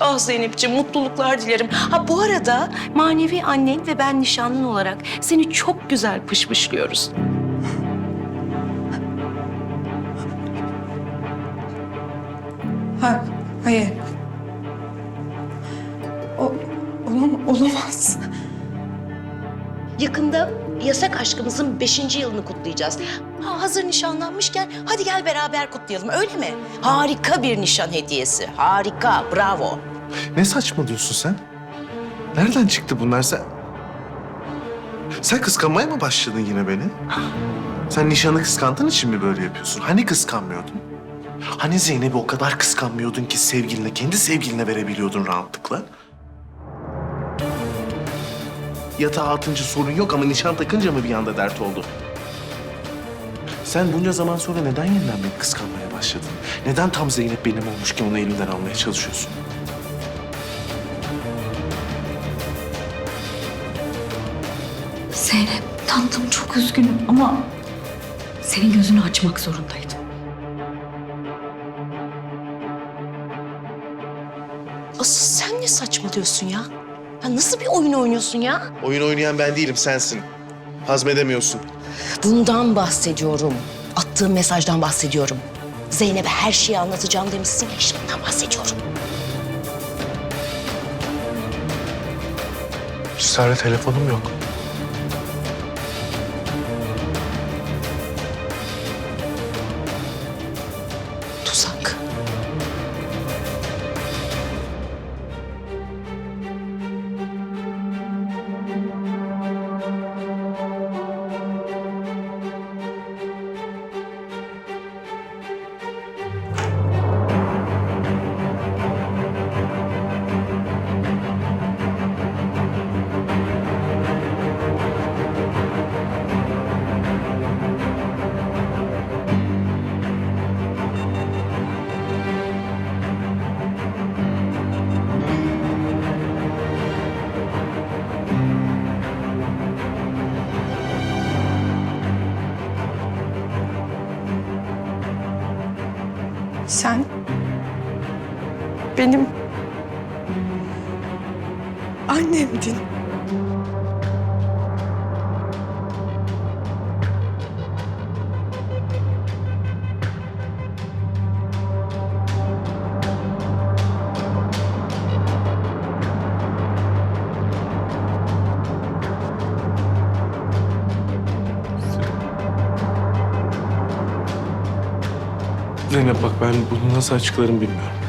Ah Zeynep'ciğim mutluluklar dilerim. Ha bu arada manevi annen ve ben nişanlın olarak seni çok güzel pışpışlıyoruz. Ha, hayır. O, olam, olamaz. Yakında yasak aşkımızın beşinci yılını kutlayacağız. Ha, hazır nişanlanmışken hadi gel beraber kutlayalım öyle mi? Harika bir nişan hediyesi. Harika, bravo. Ne saçmalıyorsun sen? Nereden çıktı bunlar sen? Sen kıskanmaya mı başladın yine beni? Sen nişanı kıskandığın için mi böyle yapıyorsun? Hani kıskanmıyordun? Hani Zeynep'i o kadar kıskanmıyordun ki sevgiline, kendi sevgiline verebiliyordun rahatlıkla? Yatağa atınca sorun yok ama nişan takınca mı bir anda dert oldu? Sen bunca zaman sonra neden yeniden beni kıskanmaya başladın? Neden tam Zeynep benim olmuşken onu elimden almaya çalışıyorsun? Zeynep, tatlım çok üzgünüm ama senin gözünü açmak zorundaydım. Asıl sen ne saçmalıyorsun ya? Ya nasıl bir oyun oynuyorsun ya? Oyun oynayan ben değilim, sensin. Hazmedemiyorsun. Bundan bahsediyorum. Attığım mesajdan bahsediyorum. Zeynep'e her şeyi anlatacağım demişsin ya işte bundan bahsediyorum. Sare telefonum yok. Benim annemdin. Zeynep bak ben bunu nasıl açıklarım bilmiyorum.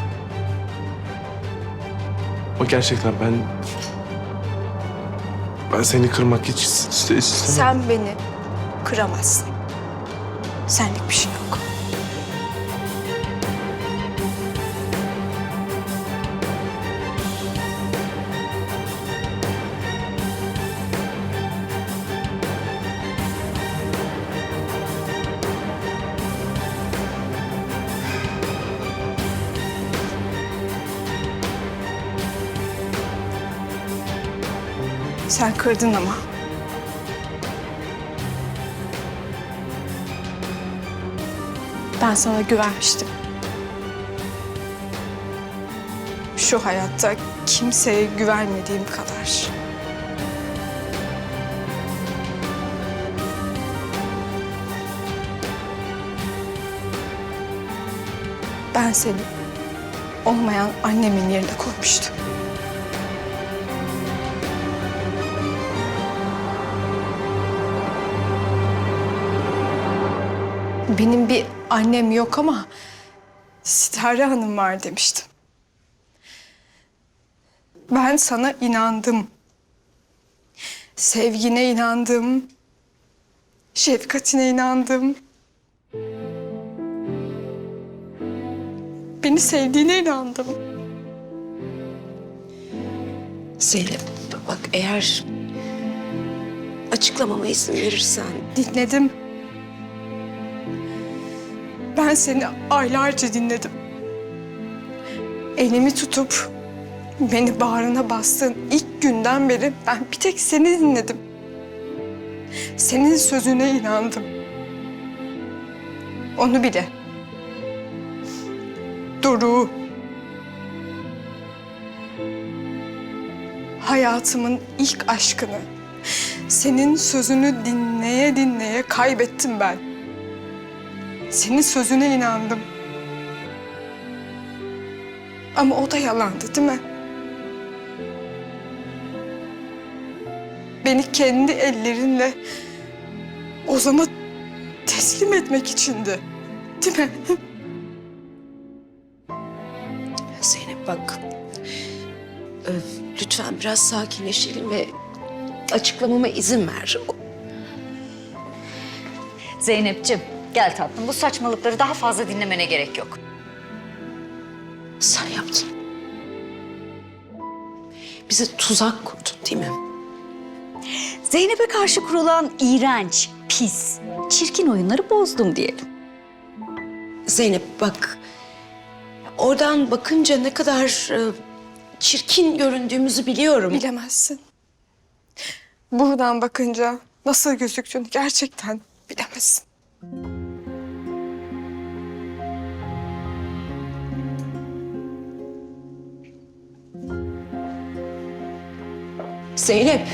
Gerçekten ben... Ben seni kırmak hiç iste- istemem. Sen beni kıramazsın. Senlik bir şey yok. Sen kırdın ama. Ben sana güvenmiştim. Şu hayatta kimseye güvenmediğim kadar. Ben seni olmayan annemin yerine koymuştum. Benim bir annem yok ama Sitare Hanım var demiştim. Ben sana inandım. Sevgine inandım. Şefkatine inandım. Beni sevdiğine inandım. Zeynep bak eğer açıklamama izin verirsen Dinledim. Ben seni aylarca dinledim. Elimi tutup beni bağrına bastığın ilk günden beri ben bir tek seni dinledim. Senin sözüne inandım. Onu bile. Doruk'u, Hayatımın ilk aşkını, senin sözünü dinleye dinleye kaybettim ben. Senin sözüne inandım. Ama o da yalandı değil mi? Beni kendi ellerinle Ozan'a teslim etmek içindi. Değil mi? Zeynep bak. Ee, Lütfen biraz sakinleşelim ve açıklamama izin ver. Zeynep'ciğim gel tatlım bu saçmalıkları daha fazla dinlemene gerek yok. Sen yaptın. Bize tuzak kurdun değil mi? Zeynep'e karşı kurulan iğrenç, pis, çirkin oyunları bozdum diyelim. Zeynep bak. Oradan bakınca ne kadar e, çirkin göründüğümüzü biliyorum. Bilemezsin. Buradan bakınca nasıl gözüktüğünü gerçekten bilemezsin. Zeynep.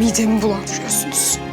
Midemi bulandırıyorsunuz.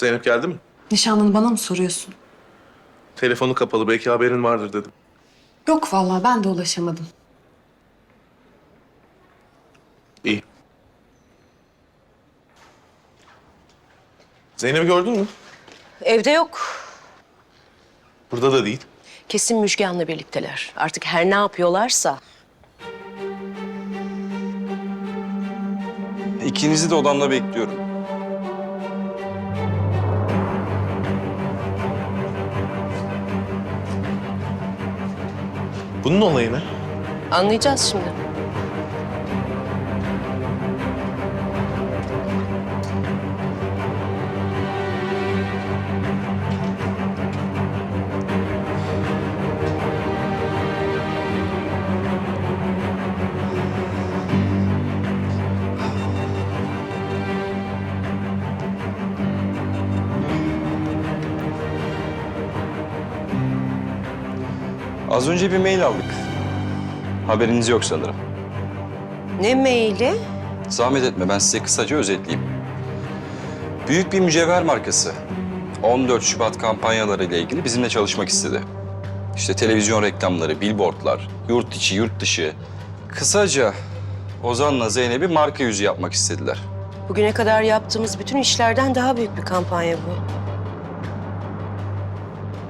Zeynep geldi mi? Nişanlını bana mı soruyorsun? Telefonu kapalı belki haberin vardır dedim. Yok vallahi ben de ulaşamadım. İyi. Zeynep'i gördün mü? Evde yok. Burada da değil. Kesin Müjgan'la birlikteler. Artık her ne yapıyorlarsa. İkinizi de odamda bekliyorum. Bunun olayı ne? Anlayacağız şimdi. Az önce bir mail aldık. Haberiniz yok sanırım. Ne maili? Zahmet etme ben size kısaca özetleyeyim. Büyük bir mücevher markası. 14 Şubat kampanyaları ile ilgili bizimle çalışmak istedi. İşte televizyon reklamları, billboardlar, yurt içi, yurt dışı. Kısaca Ozan'la Zeynep'i marka yüzü yapmak istediler. Bugüne kadar yaptığımız bütün işlerden daha büyük bir kampanya bu.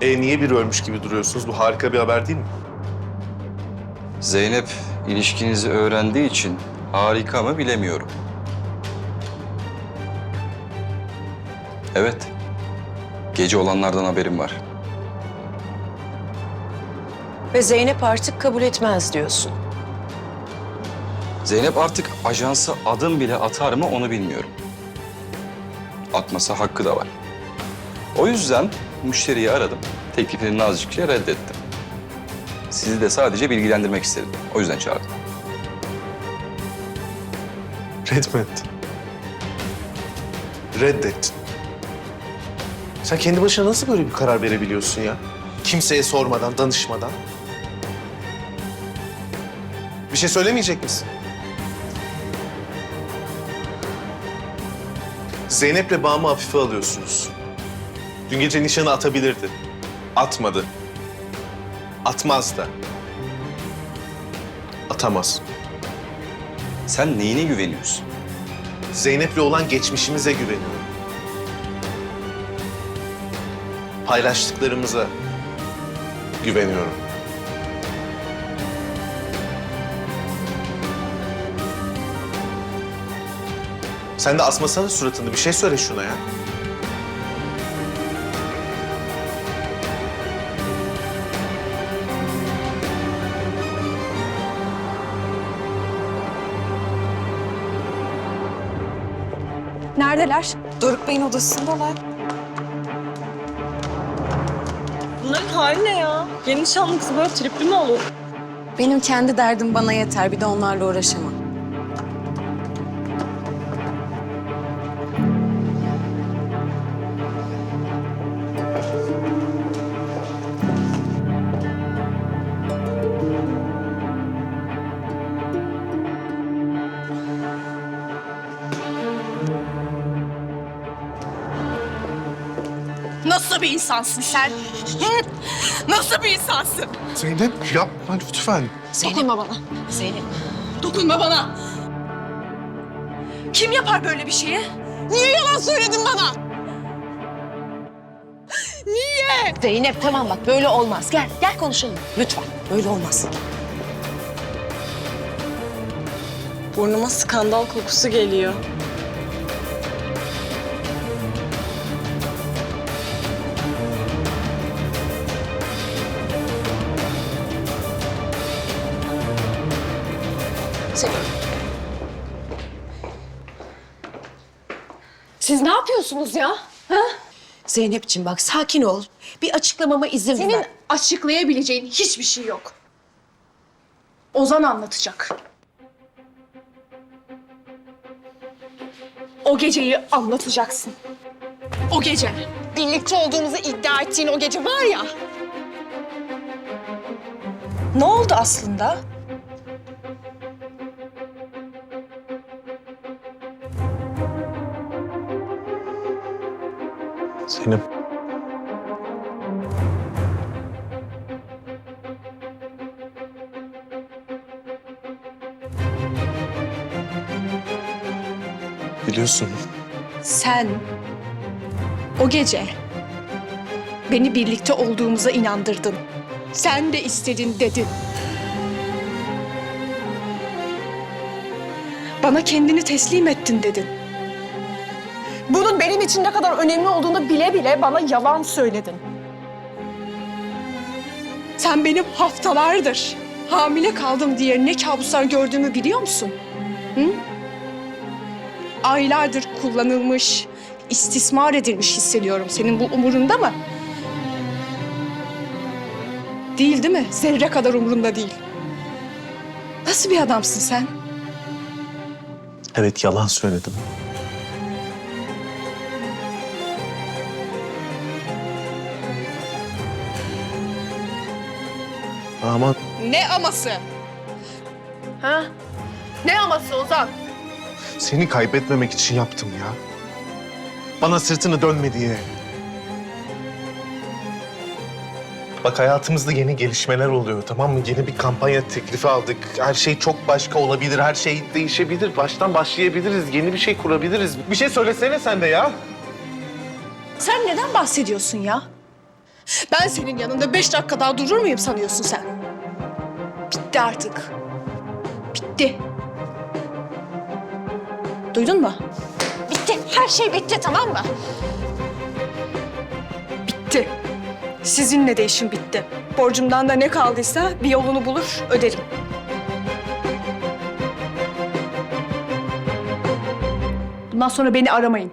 E niye biri ölmüş gibi duruyorsunuz? Bu harika bir haber değil mi? Zeynep ilişkinizi öğrendiği için harika mı bilemiyorum. Evet. Gece olanlardan haberim var. Ve Zeynep artık kabul etmez diyorsun. Zeynep artık ajansa adım bile atar mı onu bilmiyorum. Atmasa hakkı da var. O yüzden müşteriyi aradım. Teklifini nazikçe reddettim. Sizi de sadece bilgilendirmek istedim. O yüzden çağırdım. Red mi ettin? Reddettin. Sen kendi başına nasıl böyle bir karar verebiliyorsun ya? Kimseye sormadan, danışmadan. Bir şey söylemeyecek misin? Zeynep'le bağımı hafife alıyorsunuz. Dün gece nişanı atabilirdi. Atmadı. Atmaz da. Atamaz. Sen neyine güveniyorsun? Zeynep'le olan geçmişimize güveniyorum. Paylaştıklarımıza güveniyorum. Sen de asmasana suratını. Bir şey söyle şuna ya. Neredeler? Doruk Bey'in odasındalar. Bunların hali ne ya? Yeni nişanlı kız böyle tripli mi olur? Benim kendi derdim bana yeter. Bir de onlarla uğraşamam. Nasıl bir insansın sen? Hı? Nasıl bir insansın? Zeynep yapma lütfen. Dokunma bana. Zeynep. Dokunma bana. Kim yapar böyle bir şeyi? Niye yalan söyledin bana? Niye? Zeynep tamam bak böyle olmaz. Gel gel konuşalım. Lütfen böyle olmaz. Burnuma skandal kokusu geliyor. Yapıyorsunuz ya? Zeynep'ciğim bak sakin ol. Bir açıklamama izin Senin ver. açıklayabileceğin hiçbir şey yok. Ozan anlatacak. O geceyi anlatacaksın. O gece. Birlikte olduğumuzu iddia ettiğin o gece var ya. Ne oldu aslında? Zeynep. Biliyorsun. Sen o gece beni birlikte olduğumuza inandırdın. Sen de istedin dedin. Bana kendini teslim ettin dedin. Bunun benim için ne kadar önemli olduğunu bile bile bana yalan söyledin. Sen benim haftalardır hamile kaldım diye ne kabuslar gördüğümü biliyor musun? Hı? aylardır kullanılmış, istismar edilmiş hissediyorum. Senin bu umurunda mı? Değil değil mi? Zerre kadar umurunda değil. Nasıl bir adamsın sen? Evet yalan söyledim. Ama Ne aması? Ha? Ne aması Ozan? seni kaybetmemek için yaptım ya. Bana sırtını dönme diye. Bak hayatımızda yeni gelişmeler oluyor tamam mı? Yeni bir kampanya teklifi aldık. Her şey çok başka olabilir, her şey değişebilir. Baştan başlayabiliriz, yeni bir şey kurabiliriz. Bir şey söylesene sen de ya. Sen neden bahsediyorsun ya? Ben senin yanında beş dakika daha durur muyum sanıyorsun sen? Bitti artık. Bitti. Duydun mu? Bitti. Her şey bitti tamam mı? Bitti. Sizinle de işim bitti. Borcumdan da ne kaldıysa bir yolunu bulur öderim. Bundan sonra beni aramayın.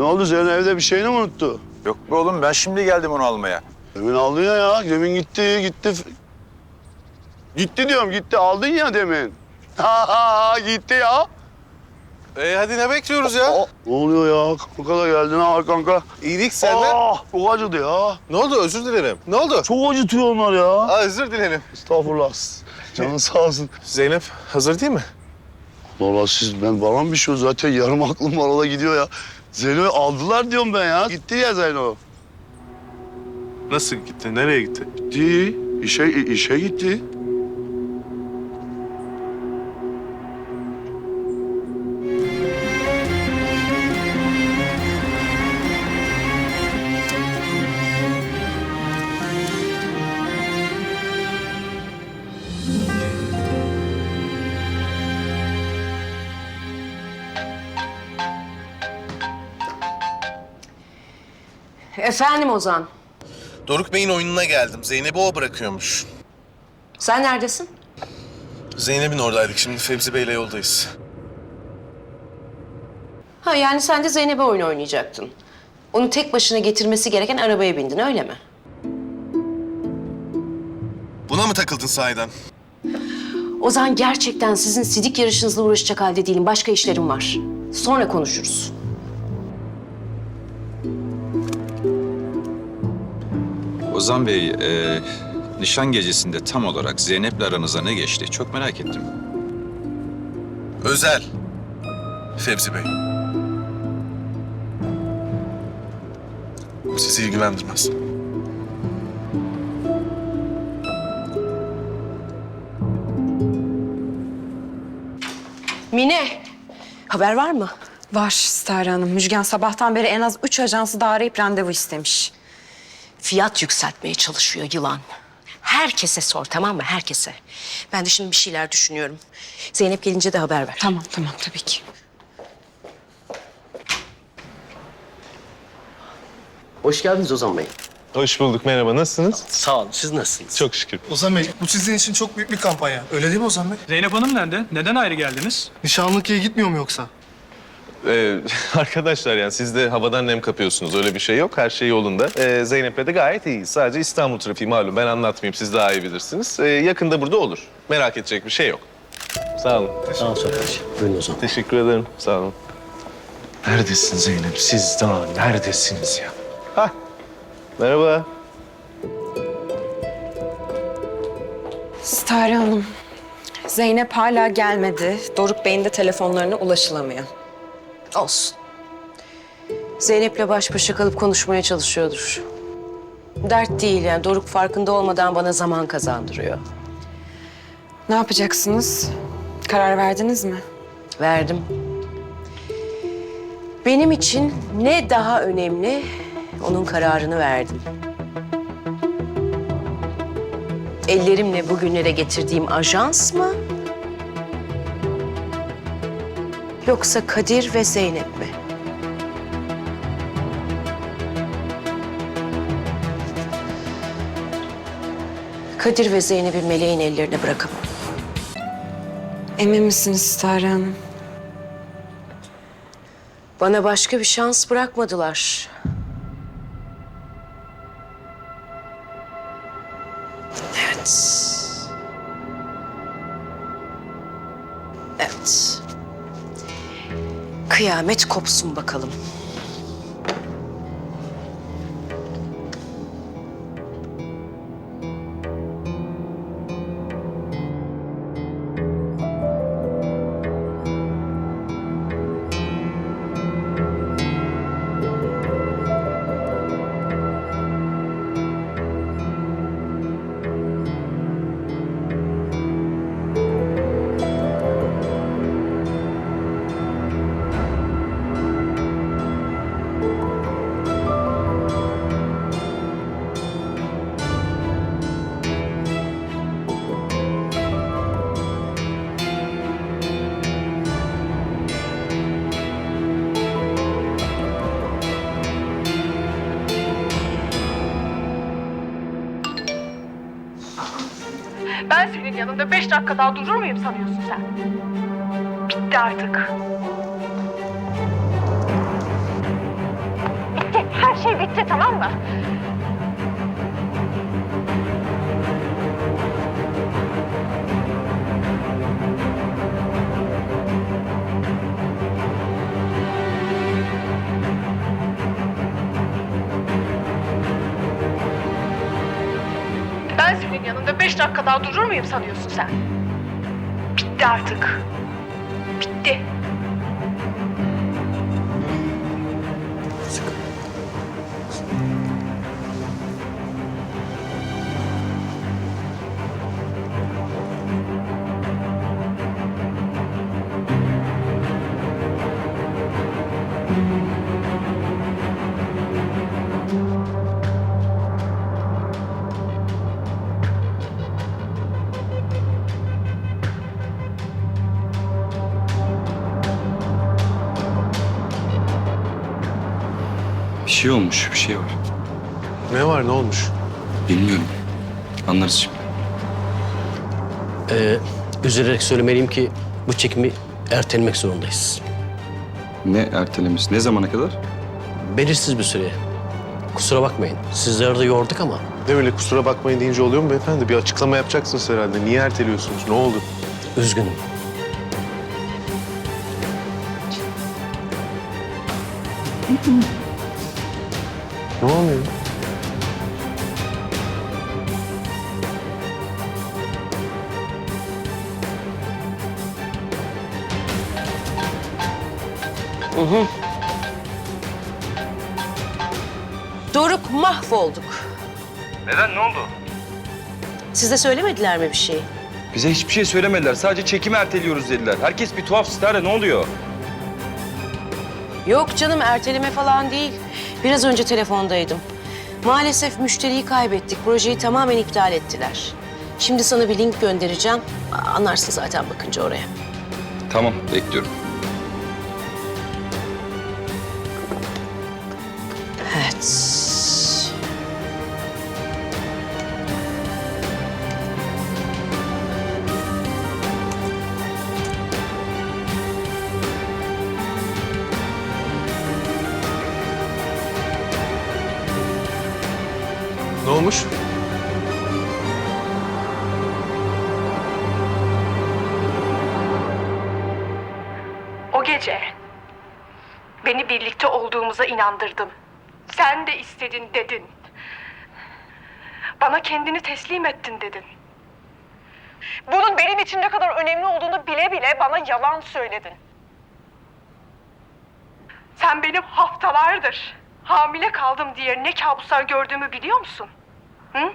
Ne oldu senin evde bir şeyini mi unuttu? Yok be oğlum ben şimdi geldim onu almaya. Demin aldın ya ya. Demin gitti, gitti. Gitti diyorum, gitti. Aldın ya demin. Ha ha ha, gitti ya. E hadi ne bekliyoruz ya? Aa, ne oluyor ya? Kanka da geldi. Ne var kanka? İyilik senden. Aa, çok acıdı ya. Ne oldu? Özür dilerim. Ne oldu? Çok acıtıyor onlar ya. Aa, özür dilerim. Estağfurullah. Canın sağ olsun. Zeynep hazır değil mi? Valla siz, ben bana bir şey zaten yarım aklım arada gidiyor ya. Zeyno'yu aldılar diyorum ben ya. Gitti ya Zeyno. Nasıl gitti? Nereye gitti? Gitti. İşe, işe gitti. Efendim Ozan. Doruk Bey'in oyununa geldim. Zeynep'i o bırakıyormuş. Sen neredesin? Zeynep'in oradaydık. Şimdi Fevzi Bey'le yoldayız. Ha yani sen de Zeynep'e oyun oynayacaktın. Onu tek başına getirmesi gereken arabaya bindin öyle mi? Buna mı takıldın sahiden? Ozan gerçekten sizin sidik yarışınızla uğraşacak halde değilim. Başka işlerim var. Sonra konuşuruz. Ozan Bey, e, nişan gecesinde tam olarak Zeynep'le aranıza ne geçti? Çok merak ettim. Özel. Fevzi Bey. Bu sizi ilgilendirmez. Mine, haber var mı? Var Stare Hanım. Müjgan sabahtan beri en az üç ajansı daha arayıp randevu istemiş. Fiyat yükseltmeye çalışıyor yılan. Herkese sor tamam mı? Herkese. Ben de şimdi bir şeyler düşünüyorum. Zeynep gelince de haber ver. Tamam tamam tabii ki. Hoş geldiniz Ozan Bey. Hoş bulduk. Merhaba. Nasılsınız? Sağ olun. Siz nasılsınız? Çok şükür. Ozan Bey, bu sizin için çok büyük bir kampanya. Öyle değil mi Ozan Bey? Zeynep Hanım nerede? Neden ayrı geldiniz? Nişanlıkıya gitmiyor mu yoksa? Ee, arkadaşlar yani siz de havadan nem kapıyorsunuz. Öyle bir şey yok. Her şey yolunda. Ee, Zeynep'le de gayet iyiyiz. Sadece İstanbul trafiği malum. Ben anlatmayayım. Siz daha iyi bilirsiniz. Ee, yakında burada olur. Merak edecek bir şey yok. Sağ olun. Sağ olun Sokraç. Buyurun Ozan. Teşekkür ederim. Sağ olun. Neredesin Zeynep? Siz daha neredesiniz ya? Merhaba. Stare Hanım. Zeynep hala gelmedi. Doruk Bey'in de telefonlarına ulaşılamıyor. Olsun. Zeynep'le baş başa kalıp konuşmaya çalışıyordur. Dert değil yani. Doruk farkında olmadan bana zaman kazandırıyor. Ne yapacaksınız? Karar verdiniz mi? Verdim. Benim için ne daha önemli, onun kararını verdim. Ellerimle bugünlere getirdiğim ajans mı? Yoksa Kadir ve Zeynep mi? Kadir ve Zeynep'i meleğin ellerine bırakamam. Emin misiniz Stare Hanım? Bana başka bir şans bırakmadılar. Kıyamet kopsun bakalım. Yanında beş dakika daha durur muyum sanıyorsun sen? Bitti artık. Bitti. Her şey bitti tamam mı? Senin yanında beş dakika daha durur muyum sanıyorsun sen? Bitti artık. Bitti. Şey olmuş, bir şey var. Ne var ne olmuş? Bilmiyorum. Anlarız şimdi. Ee, üzülerek söylemeliyim ki bu çekimi ertelemek zorundayız. Ne ertelemesi? Ne zamana kadar? Belirsiz bir süre. Kusura bakmayın. Sizleri de yorduk ama Ne öyle kusura bakmayın deyince oluyor mu beyefendi? Bir açıklama yapacaksınız herhalde. Niye erteliyorsunuz? Ne oldu? üzgünüm. Ne Doruk mahvolduk. Neden? Ne oldu? Size söylemediler mi bir şey? Bize hiçbir şey söylemediler. Sadece çekimi erteliyoruz dediler. Herkes bir tuhaf Stare. Ne oluyor? Yok canım erteleme falan değil. Biraz önce telefondaydım. Maalesef müşteriyi kaybettik. Projeyi tamamen iptal ettiler. Şimdi sana bir link göndereceğim. Anlarsın zaten bakınca oraya. Tamam, bekliyorum. Ne olmuş? O gece beni birlikte olduğumuza inandırdın. Sen de istedin dedin. Bana kendini teslim ettin dedin. Bunun benim için ne kadar önemli olduğunu bile bile bana yalan söyledin. Sen benim haftalardır hamile kaldım diye ne kabuslar gördüğümü biliyor musun? Hı?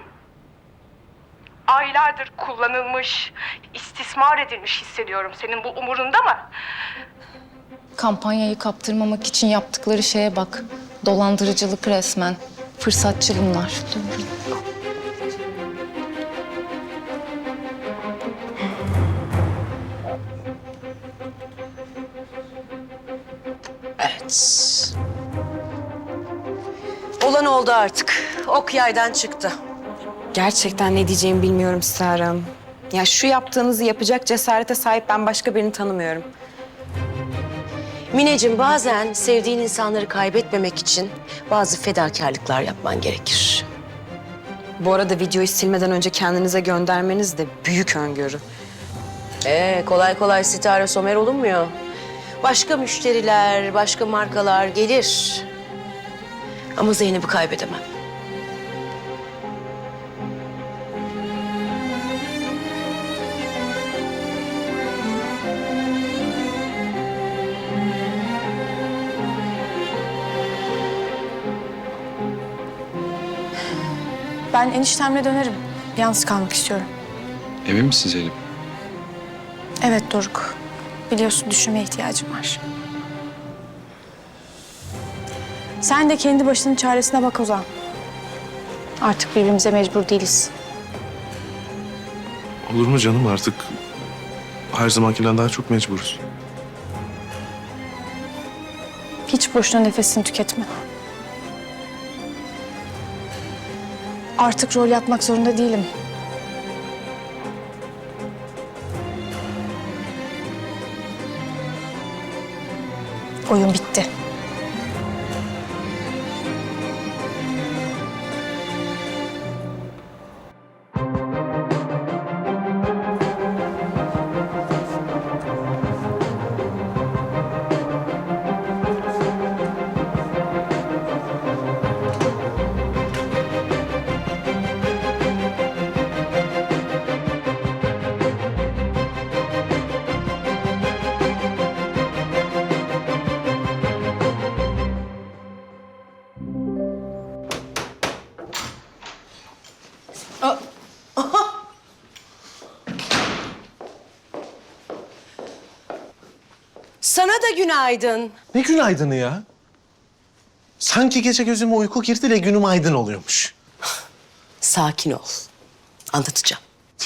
Aylardır kullanılmış, istismar edilmiş hissediyorum. Senin bu umurunda mı? Kampanyayı kaptırmamak için yaptıkları şeye bak. Dolandırıcılık resmen. Fırsatçı bunlar. Evet. Olan oldu artık. Ok yaydan çıktı. Gerçekten ne diyeceğimi bilmiyorum Sare Hanım. Ya şu yaptığınızı yapacak cesarete sahip ben başka birini tanımıyorum. Mineciğim bazen sevdiğin insanları kaybetmemek için bazı fedakarlıklar yapman gerekir. Bu arada videoyu silmeden önce kendinize göndermeniz de büyük öngörü. Ee, kolay kolay sitare somer olunmuyor. Başka müşteriler, başka markalar gelir. Ama Zeynep'i kaybedemem. Ben eniştemle dönerim. Yalnız kalmak istiyorum. Emin misin Zeynep? Evet Doruk. Biliyorsun düşünmeye ihtiyacım var. Sen de kendi başının çaresine bak Ozan. Artık birbirimize mecbur değiliz. Olur mu canım artık her zamankinden daha çok mecburuz. Hiç boşuna nefesini tüketme. Artık rol yapmak zorunda değilim. Oyun bitti. Günaydın. Ne günaydını ya? Sanki gece gözüme uyku girdi de günüm aydın oluyormuş. Sakin ol. Anlatacağım.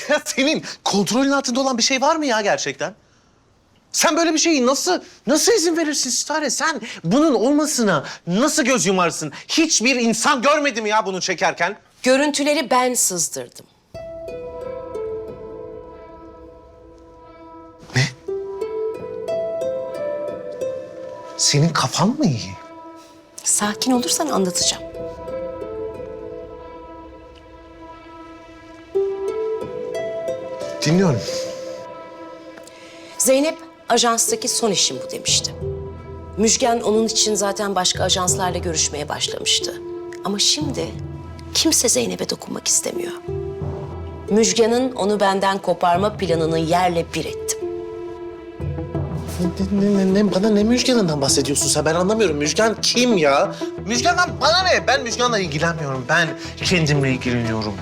Ya senin kontrolün altında olan bir şey var mı ya gerçekten? Sen böyle bir şeyi nasıl nasıl izin verirsin Stare? Sen bunun olmasına nasıl göz yumarsın? Hiçbir insan görmedi mi ya bunu çekerken? Görüntüleri ben sızdırdım. Senin kafan mı iyi? Sakin olursan anlatacağım. Dinliyorum. Zeynep ajanstaki son işim bu demişti. Müjgan onun için zaten başka ajanslarla görüşmeye başlamıştı. Ama şimdi kimse Zeynep'e dokunmak istemiyor. Müjgan'ın onu benden koparma planını yerle bir ettim. Ne, ne, ne, bana ne Müjgan'ından bahsediyorsun sen? Ben anlamıyorum. Müjgan kim ya? Müjgan'dan bana ne? Ben Müjgan'la ilgilenmiyorum. Ben kendimle ilgileniyorum.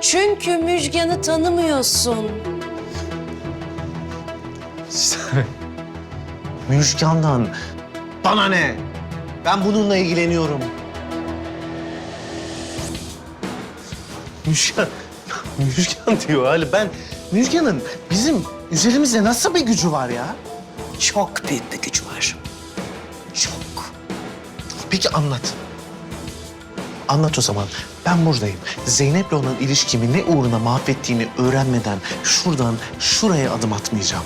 Çünkü Müjgan'ı tanımıyorsun. Müjgan'dan bana ne? Ben bununla ilgileniyorum. Müjgan, Müjgan diyor hali. Ben Müjgan'ın bizim üzerimizde nasıl bir gücü var ya? Çok büyük bir güç var. Çok. Peki anlat. Anlat o zaman. Ben buradayım. Zeynep'le olan ilişkimi ne uğruna mahvettiğini öğrenmeden şuradan şuraya adım atmayacağım.